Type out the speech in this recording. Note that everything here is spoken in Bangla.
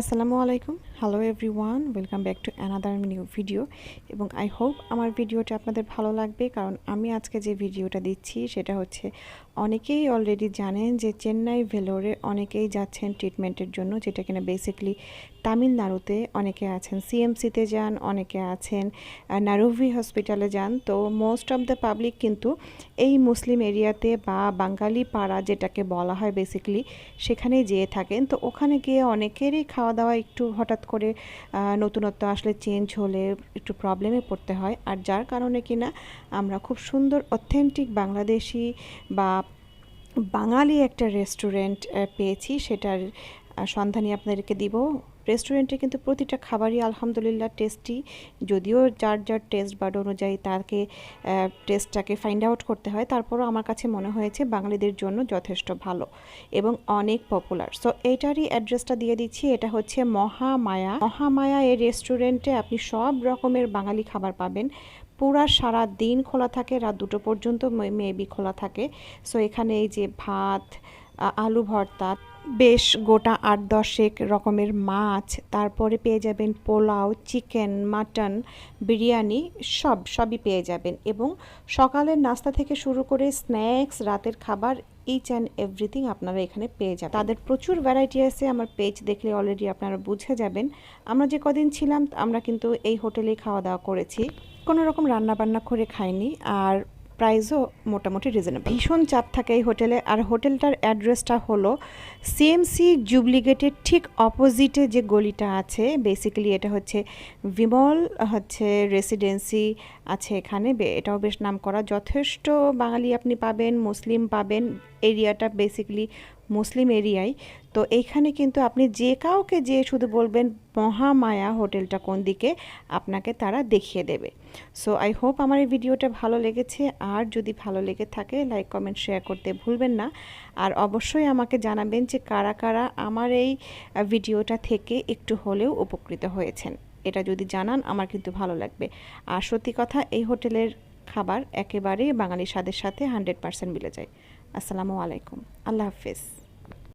আসসালামু আলাইকুম। Hello everyone welcome back to another new video এবং আই হোপ আমার ভিডিওটা আপনাদের ভালো লাগবে, কারণ আমি আজকে যে ভিডিওটা দিচ্ছি সেটা হচ্ছে, অনেকেই অলরেডি জানেন যে চেন্নাই ভেলোরে অনেকেই যাচ্ছেন ট্রিটমেন্টের জন্য, যেটা কিনা বেসিকলি তামিলনাড়ুতে অনেকে আছেন সিএমসিতে যান, অনেকে আছেন নারুভি হসপিটালে যান। তো মোস্ট অফ দ্য পাবলিক কিন্তু এই মুসলিম এরিয়াতে বা বাঙালি পাড়া যেটাকে বলা হয় বেসিকলি সেখানেই যেয়ে থাকেন। তো ওখানে গিয়ে অনেকেরই খাওয়া দাওয়া একটু হঠাৎ করে নতুনত্ব আসলে চেঞ্জ হলে একটু প্রবলেমে পড়তে হয়। আর যার কারণে কিনা আমরা খুব সুন্দর অথেন্টিক বাংলাদেশি বা বাঙালি একটা রেস্টুরেন্ট পেয়েছি। সেটার সন্ধানই আপনাদেরকে দিব। রেস্টুরেন্টে কিন্তু প্রতিটা খাবারই আলহামদুলিল্লাহ টেস্টি। যদিও যার যার টেস্ট বার্ড অনুযায়ী তাকে টেস্টটাকে ফাইন্ড আউট করতে হয়, তারপরও আমার কাছে মনে হয়েছে বাঙালিদের জন্য যথেষ্ট ভালো এবং অনেক পপুলার সো এইটারই অ্যাড্রেসটা দিয়ে দিচ্ছি, এটা হচ্ছে মহামায়া। মহামায়া এই রেস্টুরেন্টে আপনি সব রকমের বাঙালি খাবার পাবেন। পুরা সারা দিন খোলা থাকে, রাত দুটো পর্যন্ত মেবি খোলা থাকে। সো এখানে এই যে ভাত আলু ভর্তা, বেশ গোটা আট দশেক রকমের মাছ, তারপরে পেয়ে যাবেন পোলাও, চিকেন, মাটন, বিরিয়ানি, সব, সবই পেয়ে যাবেন। এবং সকালের নাস্তা থেকে শুরু করে স্ন্যাক্স, রাতের খাবার ইচ অ্যান্ড এভরিথিং আপনারা এখানে পেয়ে যাবেন। তাদের প্রচুর ভ্যারাইটি আছে, আমার পেজ দেখলে অলরেডি আপনারা বুঝে যাবেন। আমরা যে কদিন ছিলাম, আমরা কিন্তু এই হোটেলে খাওয়া দাওয়া করেছি। কোনো রকম রান্না বান্না করে খাইনি। আর প্রাইসও মোটামুটি রিজনেবল ভীষণ চাপ থাকে এই হোটেলে, আর হোটেলটার অ্যাড্রেসটা হলো সিএমসি জুবলিগেটের ঠিক অপোজিটে যে গলিটা আছে বেসিক্যালি এটা হচ্ছে বিমল হচ্ছে রেসিডেন্সি আছে এখানে এটাও বেশ নাম করা যথেষ্ট বাঙালি আপনি পাবেন, মুসলিম পাবেন এরিয়াটা বেসিক্যালি মুসলিম এরিয়ায়, তো এইখানে কিন্তু আপনি যে কাউকে যে শুধু বলবেন মহামায়া হোটেলটা কোন দিকে, আপনাকে তারা দেখিয়ে দেবে। সো আই হোপ আমার এই ভিডিওটা ভালো লেগেছে। আর যদি ভালো লেগে থাকে লাইক কমেন্ট শেয়ার করতে ভুলবেন না। আর অবশ্যই আমাকে জানাবেন যে কারা কারা আমার এই ভিডিওটা থেকে একটু হলেও উপকৃত হয়েছেন। এটা যদি জানান, আমার কিন্তু ভালো লাগবে। আর সত্যি কথা, এই হোটেলের খাবার একেবারেই বাঙালি স্বাদের সাথে হান্ড্রেড পারসেন্ট মিলে যায়। আসসালামু আলাইকুম। আল্লাহ হাফিজ।